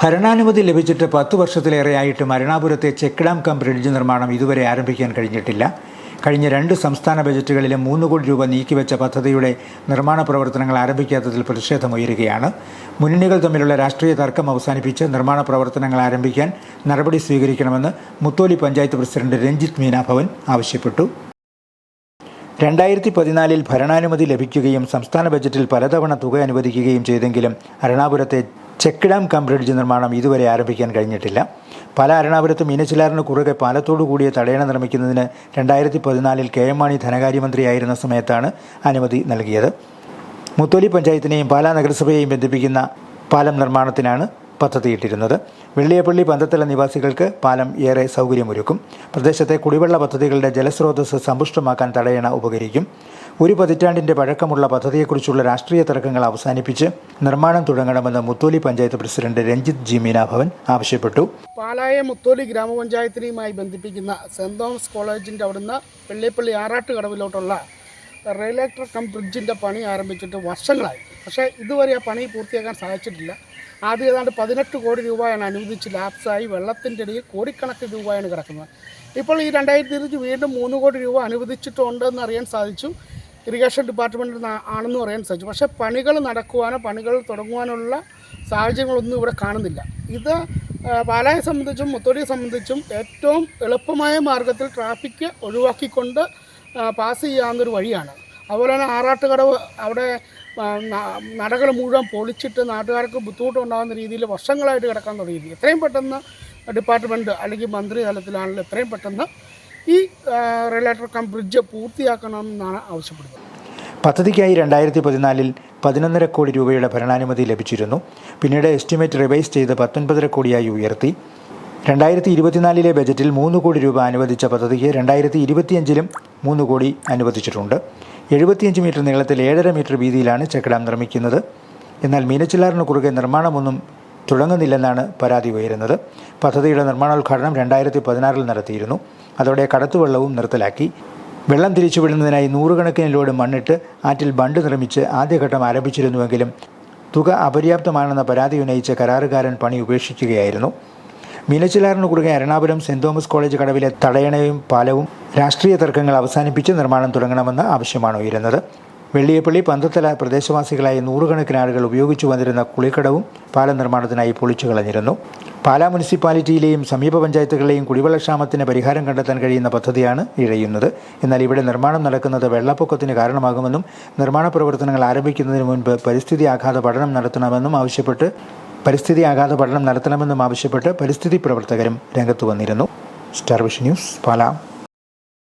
ഭരണാനുമതി ലഭിച്ചിട്ട് പത്ത് വർഷത്തിലേറെയായിട്ട് മരണാപുരത്തെ ചെക്ക് ഡാം കം ബ്രിഡ്ജ് നിർമ്മാണം ഇതുവരെ ആരംഭിക്കാൻ കഴിഞ്ഞിട്ടില്ല. കഴിഞ്ഞ രണ്ട് സംസ്ഥാന ബജറ്റുകളിലും മൂന്ന് കോടി രൂപ നീക്കിവെച്ച പദ്ധതിയുടെ നിർമ്മാണ പ്രവർത്തനങ്ങൾ ആരംഭിക്കാത്തതിൽ പ്രതിഷേധമുയരുകയാണ്. മുന്നണികൾ തമ്മിലുള്ള രാഷ്ട്രീയ തർക്കം അവസാനിപ്പിച്ച് നിർമ്മാണ പ്രവർത്തനങ്ങൾ ആരംഭിക്കാൻ നടപടി സ്വീകരിക്കണമെന്ന് മുത്തോലി പഞ്ചായത്ത് പ്രസിഡന്റ് രഞ്ജിത് മീനാഭവൻ ആവശ്യപ്പെട്ടു. രണ്ടായിരത്തി പതിനാലിൽ ഭരണാനുമതി ലഭിക്കുകയും സംസ്ഥാന ബജറ്റിൽ പലതവണ തുക അനുവദിക്കുകയും ചെയ്തെങ്കിലും അരണാപുരത്തെ ചെക്ക് ഡാം കം ബ്രിഡ്ജ് നിർമ്മാണം ഇതുവരെ ആരംഭിക്കാൻ കഴിഞ്ഞിട്ടില്ല. പല അരണാപുരത്തും മീനച്ചിലാറിന് കുറുകെ പാലത്തോടു കൂടിയ തടയണ നിർമ്മിക്കുന്നതിന് രണ്ടായിരത്തി പതിനാലിൽ കെ എം മാണി ധനകാര്യമന്ത്രിയായിരുന്ന സമയത്താണ് അനുമതി നൽകിയത്. മുത്തോലി പഞ്ചായത്തിനെയും പാലാ നഗരസഭയെയും ബന്ധിപ്പിക്കുന്ന പാലം നിർമ്മാണത്തിനാണ് പദ്ധതിയിട്ടിരുന്നത്. വെള്ളിയപ്പള്ളി പന്തത്തല നിവാസികൾക്ക് പാലം ഏറെ സൗകര്യമൊരുക്കും. പ്രദേശത്തെ കുടിവെള്ള പദ്ധതികളുടെ ജലസ്രോതസ് സമ്പുഷ്ടമാക്കാൻ തടയണ ഉപകരിക്കും. ഒരു പതിറ്റാണ്ടിന്റെ പഴക്കമുള്ള പദ്ധതിയെക്കുറിച്ചുള്ള രാഷ്ട്രീയ തർക്കങ്ങൾ അവസാനിപ്പിച്ച് നിർമ്മാണം തുടങ്ങണമെന്ന് മുത്തോലി പഞ്ചായത്ത് പ്രസിഡന്റ് രഞ്ജിത്ത് ജി മീനാഭവൻ ആവശ്യപ്പെട്ടു. പാലായ മുത്തോലി ഗ്രാമപഞ്ചായത്തിനെയുമായി ബന്ധിപ്പിക്കുന്ന സെന്റ് തോമസ് കോളേജിന്റെ അവിടുന്ന് വെള്ളിപ്പള്ളി ആറാട്ട് കടവിലോട്ടുള്ള റെയിലേറ്റർ കം ബ്രിഡ്ജിന്റെ പണി ആരംഭിച്ചിട്ട് വർഷങ്ങളായി. പക്ഷേ ഇതുവരെ ആ പണി പൂർത്തിയാക്കാൻ സാധിച്ചിട്ടില്ല. ആദ്യം ഏതാണ്ട് പതിനെട്ട് കോടി രൂപയാണ് അനുവദിച്ച് ലാപ്സായി വെള്ളത്തിന്റെ ഇടയിൽ കോടിക്കണക്കിന് രൂപയാണ് കിടക്കുന്നത്. ഇപ്പോൾ ഈ രണ്ടായിരത്തി ഇരുപത്തി വീണ്ടും മൂന്ന് കോടി രൂപ അനുവദിച്ചിട്ടുണ്ടെന്ന് അറിയാൻ സാധിച്ചു. ഇറിഗേഷൻ ഡിപ്പാർട്ട്മെന്റിൽ ആണെന്ന് പറയാൻ സാധിച്ചു. പക്ഷേ പണികൾ നടക്കുവാനോ പണികൾ തുടങ്ങുവാനുള്ള സാഹചര്യങ്ങളൊന്നും ഇവിടെ കാണുന്നില്ല. ഇത് പാലായെ സംബന്ധിച്ചും മുത്തോടിയെ സംബന്ധിച്ചും ഏറ്റവും എളുപ്പമായ മാർഗത്തിൽ ട്രാഫിക്ക് ഒഴിവാക്കിക്കൊണ്ട് പാസ് ചെയ്യാവുന്നൊരു വഴിയാണ്. അതുപോലെ തന്നെ ആറാട്ടുകടവ് അവിടെ നടകൾ മുഴുവൻ പൊളിച്ചിട്ട് നാട്ടുകാർക്ക് ബുദ്ധിമുട്ടുണ്ടാകുന്ന രീതിയിൽ വർഷങ്ങളായിട്ട് കിടക്കാൻ തുടങ്ങിയിരിക്കും എത്രയും പെട്ടെന്ന് ഡിപ്പാർട്ട്മെന്റ് അല്ലെങ്കിൽ മന്ത്രി തലത്തിലാണെങ്കിലും എത്രയും പെട്ടെന്ന് ഈ റിലേറ്റർ കം ബ്രിഡ്ജ് പൂർത്തിയാക്കണമെന്നാണ് ആവശ്യപ്പെടുന്നത്. പദ്ധതിക്കായി രണ്ടായിരത്തി പതിനാലിൽ പതിനൊന്നര കോടി രൂപയുടെ ഭരണാനുമതി ലഭിച്ചിരുന്നു. പിന്നീട് എസ്റ്റിമേറ്റ് റിവൈസ് ചെയ്ത് പത്തൊൻപതര കോടിയായി ഉയർത്തി. രണ്ടായിരത്തി ഇരുപത്തിനാലിലെ ബജറ്റിൽ മൂന്ന് കോടി രൂപ അനുവദിച്ച പദ്ധതിക്ക് രണ്ടായിരത്തി ഇരുപത്തിയഞ്ചിലും മൂന്ന് കോടി അനുവദിച്ചിട്ടുണ്ട്. എഴുപത്തിയഞ്ച് മീറ്റർ നീളത്തിൽ ഏഴര മീറ്റർ വീതിയിലാണ് ചെക്ക് നിർമ്മിക്കുന്നത്. എന്നാൽ മീനച്ചിലാറിന് കുറുകെ നിർമ്മാണമൊന്നും തുടങ്ങുന്നില്ലെന്നാണ് പരാതി ഉയരുന്നത്. പദ്ധതിയുടെ നിർമ്മാണോദ്ഘാടനം രണ്ടായിരത്തി പതിനാറിൽ നടത്തിയിരുന്നു. അതോടെ കടത്തുവെള്ളവും നിർത്തലാക്കി. വെള്ളം തിരിച്ചു തിരിച്ചുവിടുന്നതിനായി നൂറുകണക്കിന് ലോഡ് മണ്ണിട്ട് ആറ്റിൽ ബണ്ട് നിർമ്മിച്ച് ആദ്യഘട്ടം ആരംഭിച്ചിരുന്നുവെങ്കിലും തുക അപര്യാപ്തമാണെന്ന പരാതി ഉന്നയിച്ച കരാറുകാരൻ പണി ഉപേക്ഷിക്കുകയായിരുന്നു. മീനച്ചിലാറിന് കുറുകെ എറണാകുളം സെന്റ് തോമസ് കോളേജ് കടവിലെ തടയണയും പാലവും രാഷ്ട്രീയ തർക്കങ്ങൾ അവസാനിപ്പിച്ച് നിർമ്മാണം തുടങ്ങണമെന്ന ആവശ്യമാണ് ഉയരുന്നത്. വെള്ളിയപ്പള്ളി പന്തത്തല പ്രദേശവാസികളായ നൂറുകണക്കിന് ആളുകൾ ഉപയോഗിച്ചു വന്നിരുന്ന കുളിക്കടവും പാലം നിർമ്മാണത്തിനായി പൊളിച്ചു കളഞ്ഞിരുന്നു പാലാ മുനിസിപ്പാലിറ്റിയിലെയും സമീപ പഞ്ചായത്തുകളിലെയും കുടിവെള്ളക്ഷാമത്തിന് പരിഹാരം കണ്ടെത്താൻ കഴിയുന്ന പദ്ധതിയാണ് ഇഴയുന്നത്. എന്നാൽ ഇവിടെ നിർമ്മാണം നടക്കുന്നത് വെള്ളപ്പൊക്കത്തിന് കാരണമാകുമെന്നും നിർമ്മാണ പ്രവർത്തനങ്ങൾ ആരംഭിക്കുന്നതിന് മുൻപ് പരിസ്ഥിതി ആഘാത പഠനം നടത്തണമെന്നും ആവശ്യപ്പെട്ട് പരിസ്ഥിതി ആഘാത പഠനം നടത്തണമെന്നും ആവശ്യപ്പെട്ട് പരിസ്ഥിതി പ്രവർത്തകരും രംഗത്ത് വന്നിരുന്നു. Star Vision News Pala.